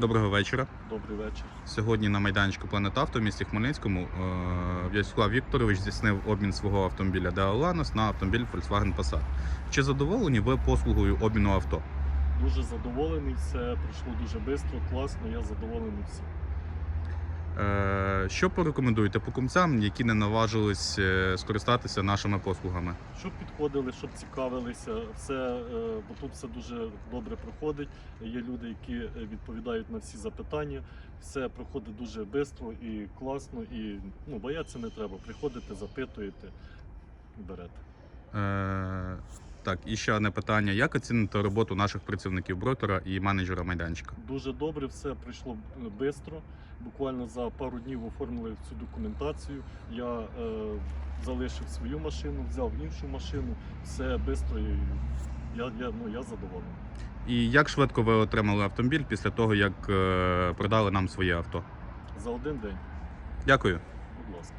Доброго вечора. Добрий вечір. Сьогодні на майданчику Планет Авто в місті Хмельницькому е, В'ячеслав Вікторович здійснив обмін свого автомобіля Деоланос на автомобіль Volkswagen Passat. Чи задоволені ви послугою обміну авто? Дуже задоволений, все пройшло дуже швидко, класно, я задоволений всім. Що порекомендуєте покупцям, які не наважились е, скористатися нашими послугами? Щоб підходили, щоб цікавилися, все, е, бо тут все дуже добре проходить. Є люди, які е, відповідають на всі запитання. Все проходить дуже швидко і класно, і ну, боятися не треба. Приходите, запитуєте берете. Е, Так, і ще одне питання: як оціните роботу наших працівників брокера і менеджера майданчика? Дуже добре, все пройшло швидко. Буквально за пару днів оформили всю документацію. Я е, залишив свою машину, взяв іншу машину, все швидко. Я, я, ну, я задоволений. І як швидко ви отримали автомобіль після того, як е, продали нам своє авто? За один день, Дякую. будь ласка.